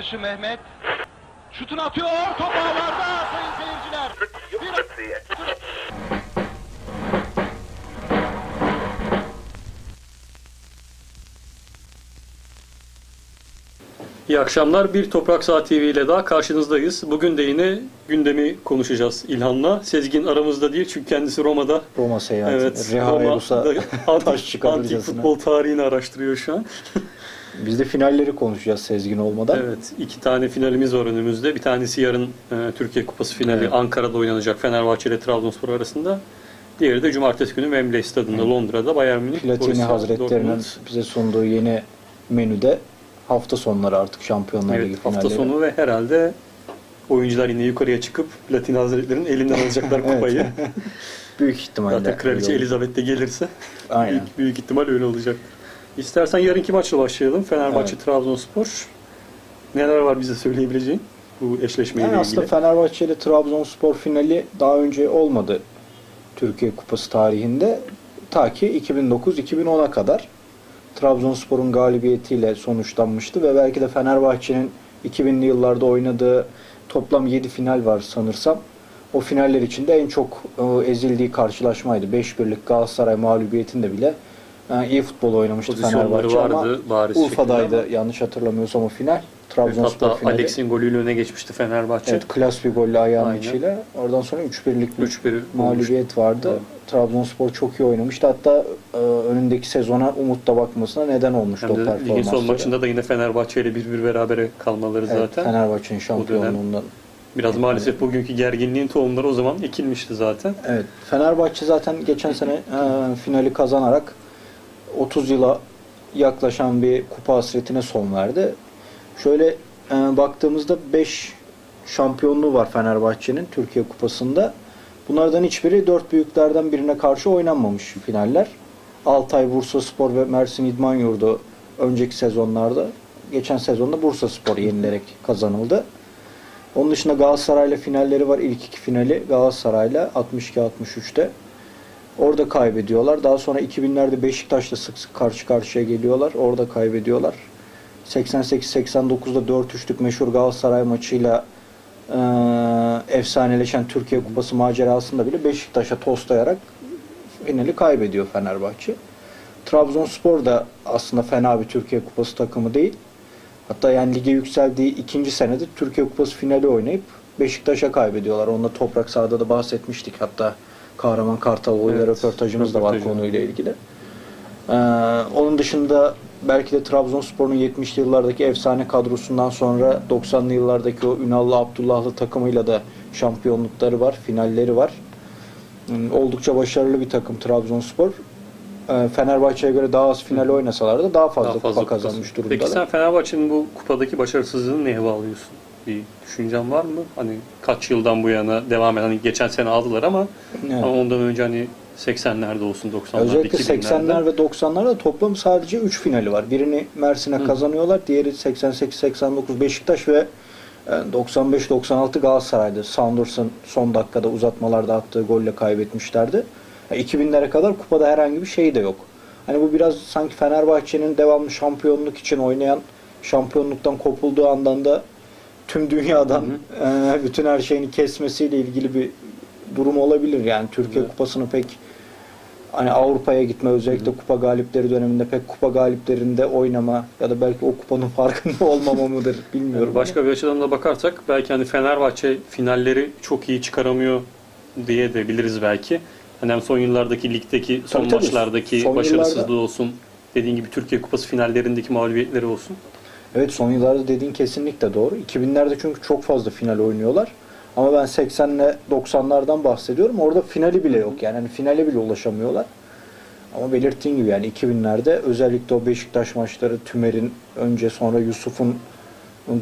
Atışı Mehmet. Şutunu atıyor. Top ağlarda sayın seyirciler. Bir... İyi akşamlar. Bir Toprak Saat TV ile daha karşınızdayız. Bugün de yine gündemi konuşacağız İlhan'la. Sezgin aramızda değil çünkü kendisi Roma'da. Roma seyahati. Evet, Reha taş antik, antik futbol tarihini araştırıyor şu an. Biz de finalleri konuşacağız Sezgin olmadan. Evet, iki tane finalimiz var önümüzde. Bir tanesi yarın e, Türkiye Kupası finali Evet. Ankara'da oynanacak Fenerbahçe ile Trabzonspor arasında. Diğeri de cumartesi günü Wembley Stadı'nda Londra'da Bayern Münih. Platini Borussia Hazretleri'nin bize sunduğu yeni menüde hafta sonları artık Şampiyonlar Ligi Evet, hafta finalleri. sonu ve herhalde oyuncular yine yukarıya çıkıp Platini Hazretleri'nin elinden alacaklar Evet. kupayı. Büyük ihtimalle. Zaten Kraliçe Elizabeth de gelirse Aynen. büyük, büyük ihtimal öyle olacak. İstersen yarınki maçla başlayalım. Fenerbahçe Trabzonspor. Neler var bize söyleyebileceğin bu eşleşmeyle Yani aslında ilgili? Fenerbahçe ile Trabzonspor finali daha önce olmadı Türkiye Kupası tarihinde. Ta ki 2009-2010'a kadar Trabzonspor'un galibiyetiyle sonuçlanmıştı ve belki de Fenerbahçe'nin 2000'li yıllarda oynadığı toplam 7 final var sanırsam. O finaller içinde en çok e, ezildiği karşılaşmaydı. 5-1'lik Galatasaray mağlubiyetinde bile e, iyi futbol oynamıştı Fenerbahçe ama vardı bariz Urfa'daydı şekilde yanlış hatırlamıyorsam o final. Trabzonspor Hatta finali. Alex'in golüyle öne geçmişti Fenerbahçe. Evet, klas bir golle ayağının Aynen. içiyle. Oradan sonra 3-1'lik bir 3-1 mağlubiyet vardı. Evet. Trabzonspor çok iyi oynamıştı. Hatta e, önündeki sezona umutla bakmasına neden olmuştu Hem o ligin son maçında da yine Fenerbahçe ile 1-1 berabere kalmaları Evet, zaten. Fenerbahçe'nin şampiyonluğundan. Biraz maalesef bugünkü gerginliğin tohumları o zaman ekilmişti zaten. Evet, Fenerbahçe zaten geçen sene e, finali kazanarak 30 yıla yaklaşan bir kupa hasretine son verdi. Şöyle e, baktığımızda 5 şampiyonluğu var Fenerbahçe'nin Türkiye Kupası'nda. Bunlardan hiçbiri dört büyüklerden birine karşı oynanmamış finaller. Altay, Bursa Spor ve Mersin İdman Yurdu önceki sezonlarda, geçen sezonda Bursa Spor yenilerek kazanıldı. Onun dışında Galatasaray'la finalleri var. İlk iki finali Galatasaray'la 62-63'te. Orada kaybediyorlar. Daha sonra 2000'lerde Beşiktaş'la sık sık karşı karşıya geliyorlar. Orada kaybediyorlar. 88-89'da 4-3'lük meşhur Galatasaray maçıyla eee efsaneleşen Türkiye Kupası macerasında bile Beşiktaş'a toslayarak finali kaybediyor Fenerbahçe. Trabzonspor da aslında fena bir Türkiye Kupası takımı değil. Hatta yani lige yükseldiği ikinci senede Türkiye Kupası finali oynayıp Beşiktaş'a kaybediyorlar. Onda toprak sahada da bahsetmiştik. Hatta Kahraman Kartal Evet, röportajımız da var konuyla ilgili. Ee, onun dışında belki de Trabzonspor'un 70'li yıllardaki efsane kadrosundan sonra 90'lı yıllardaki o Ünallı Abdullahlı takımıyla da şampiyonlukları var, finalleri var. Hmm, Oldukça başarılı bir takım Trabzonspor. Ee, Fenerbahçe'ye göre daha az final oynasalar da daha fazla, Daha fazla kupa kazanmış durumdalar. Peki sen Fenerbahçe'nin bu kupadaki başarısızlığını neye bağlıyorsun? Bir düşüncen var mı? Hani kaç yıldan bu yana devam eden, hani geçen sene aldılar ama, Evet. ama ondan önce hani 80'lerde olsun, 90'larda, Özellikle 2000'lerde. 80'ler ve 90'larda toplam sadece 3 finali var. Birini Mersin'e kazanıyorlar. Diğeri 88-89 Beşiktaş ve e, 95-96 Galatasaray'dı. Saunders'ın son dakikada uzatmalarda attığı golle kaybetmişlerdi. Ya 2000'lere kadar kupada herhangi bir şey de yok. Hani bu biraz sanki Fenerbahçe'nin devamlı şampiyonluk için oynayan şampiyonluktan kopulduğu andan da tüm dünyadan e, bütün her şeyini kesmesiyle ilgili bir durum olabilir. Yani Türkiye Evet. Kupası'nı pek hani Avrupa'ya gitme özellikle kupa galipleri döneminde pek kupa galiplerinde oynama ya da belki o kupanın farkında olmama mıdır bilmiyorum. Yani başka bir açıdan da bakarsak belki hani Fenerbahçe finalleri çok iyi çıkaramıyor diye de biliriz belki. Hani hem son yıllardaki ligdeki son Tabii tabii. maçlardaki Son başarısızlığı yıllarda- olsun. Dediğin gibi Türkiye Kupası finallerindeki mağlubiyetleri olsun. Evet son yıllarda dediğin kesinlikle doğru. 2000'lerde çünkü çok fazla final oynuyorlar. Ama ben 80 ile 90'lardan bahsediyorum. Orada finali bile yok. Yani hani finale bile ulaşamıyorlar. Ama belirttiğin gibi yani 2000'lerde özellikle o Beşiktaş maçları Tümer'in önce sonra Yusuf'un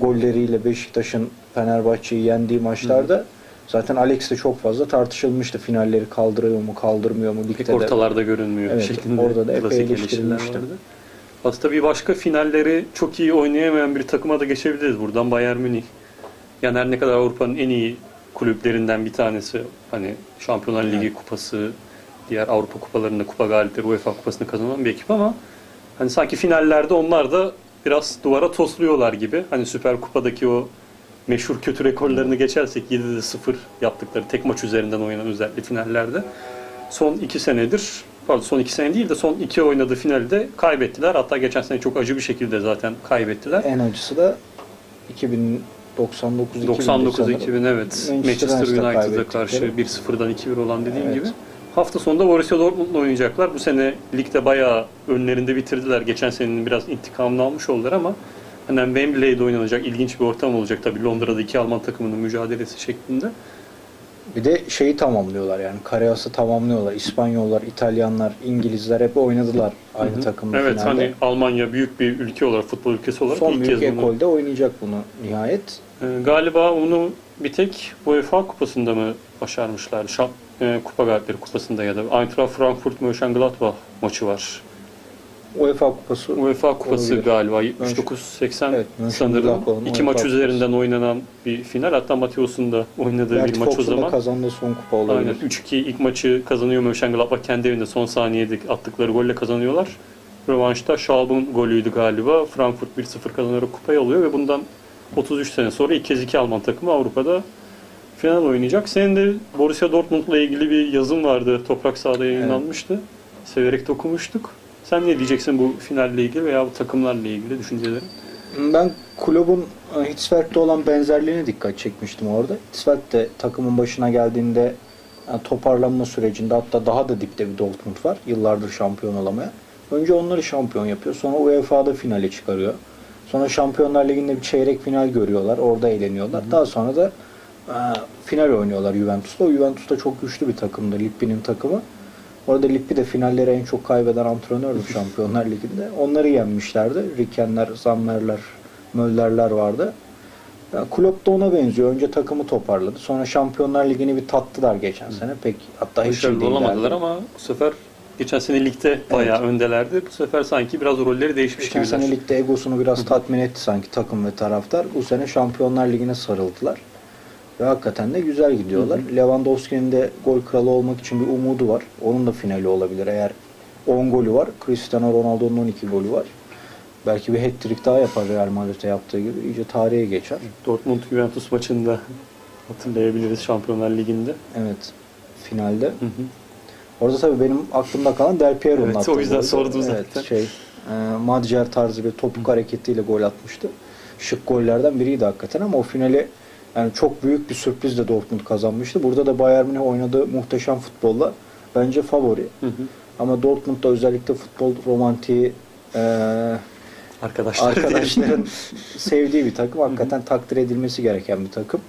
golleriyle Beşiktaş'ın Fenerbahçe'yi yendiği maçlarda zaten Alex de çok fazla tartışılmıştı. Finalleri kaldırıyor mu, kaldırmıyor mu Pek ligde de. ortalarda görünmüyor Evet, şeklinde orada da epey eleştirilmişti. Aslında bir başka finalleri çok iyi oynayamayan bir takıma da geçebiliriz buradan Bayern Münih. Yani her ne kadar Avrupa'nın en iyi kulüplerinden bir tanesi hani Şampiyonlar Ligi kupası diğer Avrupa kupalarında kupa galipleri UEFA kupasını kazanan bir ekip ama hani sanki finallerde onlar da biraz duvara tosluyorlar gibi. Hani Süper Kupa'daki o meşhur kötü rekorlarını geçersek 7'de 0 yaptıkları tek maç üzerinden oynanan özellikle finallerde son 2 senedir pardon son 2 sene değil de son 2 oynadığı finalde kaybettiler. Hatta geçen sene çok acı bir şekilde zaten kaybettiler. En acısı da 2099 99 2000 evet. Manchester United'a United'a karşı 1-0'dan 2-1 olan dediğim Evet. gibi. Hafta sonunda Borussia Dortmund'la oynayacaklar. Bu sene ligde bayağı önlerinde bitirdiler. Geçen senenin biraz intikamını almış oldular ama hani Wembley'de oynanacak ilginç bir ortam olacak tabii Londra'da iki Alman takımının mücadelesi şeklinde. Bir de şeyi tamamlıyorlar yani Kareas'ı tamamlıyorlar. İspanyollar, İtalyanlar, İngilizler hep oynadılar aynı Hı hı. takımda Evet finalde. hani Almanya büyük bir ülke olarak futbol ülkesi olarak Son ilk büyük kez bunu ekolde oynayacak bunu nihayet. Ee, galiba onu bir tek UEFA kupasında mı başarmışlar? Şamp e, Kupa Galipleri kupasında ya da Eintracht Frankfurt Mönchengladbach maçı var. UEFA kupası UEFA kupası Olabilir. galiba 79-80 Evet, sanırım. İki maç kupası. üzerinden oynanan bir final. Hatta Mateus'un da oynadığı Bernd bir maç o Fox'un da zaman. kazandığı son kupa olabilir. Aynen 3-2 ilk maçı kazanıyor Mönchengladbach kendi evinde son saniyede attıkları golle kazanıyorlar. Rövanşta Schalb'ın golüydü galiba. Frankfurt 1-0 kazanarak kupayı alıyor ve bundan 33 sene sonra ilk kez iki Alman takımı Avrupa'da final oynayacak. Senin de Borussia Dortmund'la ilgili bir yazın vardı. Toprak sahada yayınlanmıştı. Severek de okumuştuk. Sen ne diyeceksin bu finalle ilgili veya bu takımlarla ilgili düşüncelerin? Ben kulübün e, Hitzfeld'de olan benzerliğine dikkat çekmiştim orada. Hitzfeld de takımın başına geldiğinde yani toparlanma sürecinde hatta daha da dipte bir Dortmund var. Yıllardır şampiyon olamaya. Önce onları şampiyon yapıyor. Sonra UEFA'da finale çıkarıyor. Sonra Şampiyonlar Ligi'nde bir çeyrek final görüyorlar. Orada eğleniyorlar. Daha sonra da e, final oynuyorlar Juventus'ta. O Juventus da çok güçlü bir takımdı. Lippi'nin takımı. Orada Lippi de finalleri en çok kaybeden antrenördü Şampiyonlar Ligi'nde. Onları yenmişlerdi. Rikenler, Zammerler, Möllerler vardı. Yani Klopp da ona benziyor. Önce takımı toparladı. Sonra Şampiyonlar Ligi'ni bir tattılar geçen sene. Pek hatta hiç iyi olamadılar ama bu sefer geçen sene ligde bayağı öndelerdi. Bu sefer sanki biraz rolleri değişmiş Geçen gibiler. sene ligde egosunu biraz tatmin etti sanki takım ve taraftar. Bu sene Şampiyonlar Ligi'ne sarıldılar. Ve hakikaten de güzel gidiyorlar. Lewandowski'nin de gol kralı olmak için bir umudu var. Onun da finali olabilir. Eğer 10 golü var. Cristiano Ronaldo'nun 12 golü var. Belki bir hat-trick daha yapar Real Madrid'e yaptığı gibi. İyice tarihe geçer. Dortmund Juventus maçında hatırlayabiliriz Şampiyonlar Ligi'nde. Evet. Finalde. Hı hı. Orada tabii benim aklımda kalan Del Piero'nun Evet, attığı o yüzden sordum evet, zaten. Şey, e, Madjer tarzı bir topuk hareketiyle gol atmıştı. Şık gollerden biriydi hakikaten ama o finali yani çok büyük bir sürprizle Dortmund kazanmıştı. Burada da Bayern Münih oynadığı muhteşem futbolla bence favori. Hı hı. Ama Dortmund'da özellikle futbol romantiği e, Arkadaşlar arkadaşların sevdiği bir takım. Hakikaten takdir edilmesi gereken bir takım.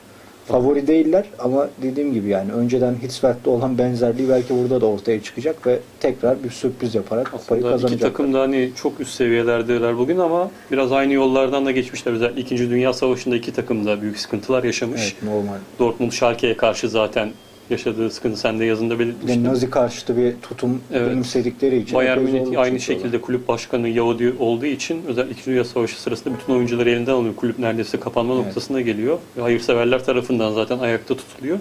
Favori değiller ama dediğim gibi yani önceden Hitzfeld'de olan benzerliği belki burada da ortaya çıkacak ve tekrar bir sürpriz yaparak kupayı Aslında iki kazanacaklar. takım da hani çok üst seviyelerdeler bugün ama biraz aynı yollardan da geçmişler. Özellikle 2. Dünya Savaşı'nda iki takım da büyük sıkıntılar yaşamış. Evet normal. Dortmund Schalke'ye karşı zaten yaşadığı sıkıntı sen de yazında belirtmiştin. Nazi karşıtı bir tutum Evet. benimsedikleri için Bayern Münih aynı şekilde kulüp başkanı Yahudi olduğu için özellikle 2. Dünya Savaşı sırasında bütün oyuncuları elinden alıyor. Kulüp neredeyse kapanma Evet. noktasına geliyor. Ve hayırseverler tarafından zaten ayakta tutuluyor.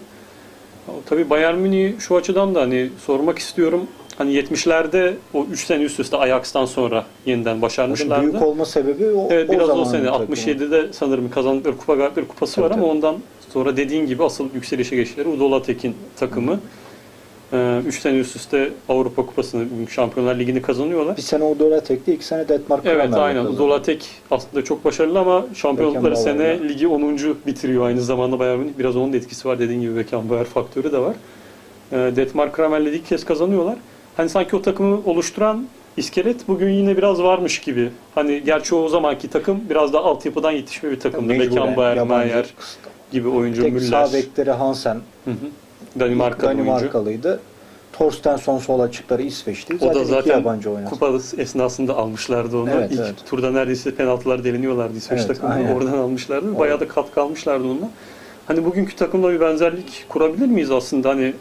Tabii Bayern Münih şu açıdan da hani sormak istiyorum. Hani 70'lerde o 3 sene üst üste Ajax'tan sonra yeniden başarmışlardı. Büyük olma sebebi o, Evet o biraz o zamanın sene takımı. 67'de sanırım kazandıkları kupa galipleri kupası Tabii, var ama tabii. ondan sonra dediğin gibi asıl yükselişe geçtileri Udola Tekin takımı. 3 sene üst üste Avrupa Kupası'nı, Şampiyonlar Ligi'ni kazanıyorlar. Bir sene o Döletek'te, iki sene Detmar Evet aynen. kazandı. Udola Tek aslında çok başarılı ama şampiyonlukları sene ligi 10. bitiriyor aynı zamanda Bayern Münih. Biraz onun da etkisi var dediğin gibi Beckenbauer faktörü de var. E, Detmar Kramer'le ilk kez kazanıyorlar. Hani sanki o takımı oluşturan iskelet bugün yine biraz varmış gibi. Hani gerçi o zamanki takım biraz da altyapıdan yetişme bir takımdı. Beckenbauer, Mayer gibi oyuncu Tek Müller. sağ bekleri Hansen, Hı hı. Danimarkalı oyuncu. Danimarkalıydı. Torstensson sol açıkları İsveç'ti. O Zaten, da iki zaten yabancı oynadı. kupa esnasında almışlardı onu. Evet, İlk evet. turda neredeyse penaltılar deliniyorlardı İsveç Evet, takımına. aynen. Oradan almışlardı. Evet. Bayağı da katkı almışlardı onunla. Hani bugünkü takımla bir benzerlik kurabilir miyiz aslında? Hani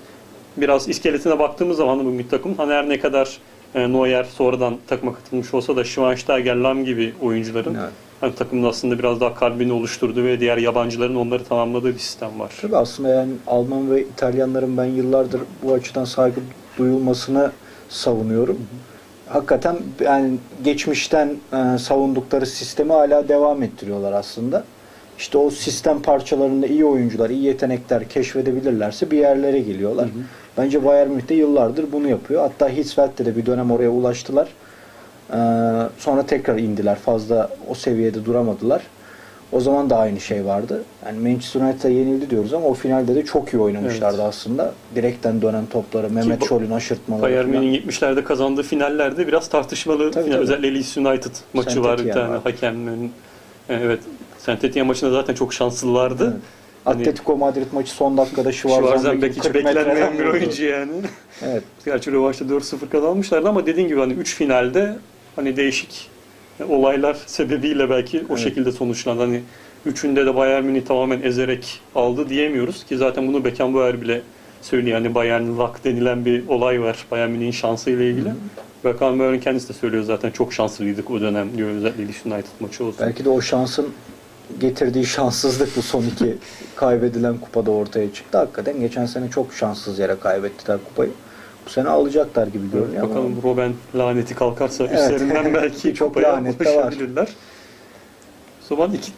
biraz iskeletine baktığımız zaman bugünkü takım hani her ne kadar e, Neuer sonradan takıma katılmış olsa da Schweinsteiger, Lahm gibi oyuncuların Evet. hani takımın aslında biraz daha kalbini oluşturduğu ve diğer yabancıların onları tamamladığı bir sistem var. Tabii aslında yani Alman ve İtalyanların ben yıllardır bu açıdan saygı duyulmasını savunuyorum. Hakikaten yani geçmişten e, savundukları sistemi hala devam ettiriyorlar aslında. İşte o sistem parçalarında iyi oyuncular, iyi yetenekler keşfedebilirlerse bir yerlere geliyorlar. Bence Bayern Münih de yıllardır bunu yapıyor. Hatta Hitzfeld'de de bir dönem oraya ulaştılar. Ee, sonra tekrar indiler. Fazla o seviyede duramadılar. O zaman da aynı şey vardı. Yani Manchester United'a yenildi diyoruz ama o finalde de çok iyi oynamışlardı aslında. Direkten dönen topları, Mehmet Scholl'ün aşırtmaları. Bayern. Münih'in 70'lerde kazandığı finallerde biraz tartışmalı. Tabii, final. tabii. Özellikle Leeds United maçı Saint var bir tane var. hakemin. Evet. Saint Etienne maçında zaten çok şanslılardı. Evet. Hani- Atletico Madrid maçı son dakikada Schwarzenbeck hiç 40 metreden beklenmeyen bir oyuncu yani. Evet. Gerçi rövanşta 4-0 kazanmışlardı ama dediğin gibi hani 3 finalde hani değişik olaylar sebebiyle belki o Evet. şekilde sonuçlandı. Hani üçünde de Bayern Münih tamamen ezerek aldı diyemiyoruz ki zaten bunu Beckenbauer bile söylüyor. Yani Bayern Luck denilen bir olay var Bayern Münih'in şansıyla ilgili. Beckenbauer'ın kendisi de söylüyor zaten çok şanslıydık o dönem diyor özellikle Leeds United maçı olsun. Belki de o şansın getirdiği şanssızlık bu son iki kaybedilen kupada ortaya çıktı. Hakikaten geçen sene çok şanssız yere kaybettiler kupayı. Bu sene alacaklar gibi görünüyor ama Bakalım Robben laneti kalkarsa Evet. üstlerinden belki Çok lanet de var. O zaman iki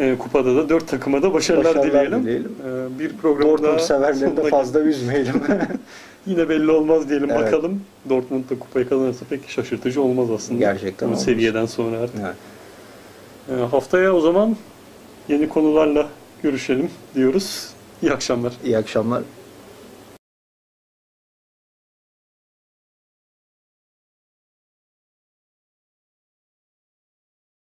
e, kupada da dört takıma da başarılar, Başarılar dileyelim. dileyelim. E, bir programda Dortmund severleri de fazla üzmeyelim. Yine belli olmaz diyelim Evet. bakalım. Dortmund da kupayı kazanırsa pek şaşırtıcı olmaz aslında. Gerçekten Bu seviyeden sonra artık. Evet. E, haftaya o zaman yeni konularla görüşelim diyoruz. İyi akşamlar. İyi akşamlar.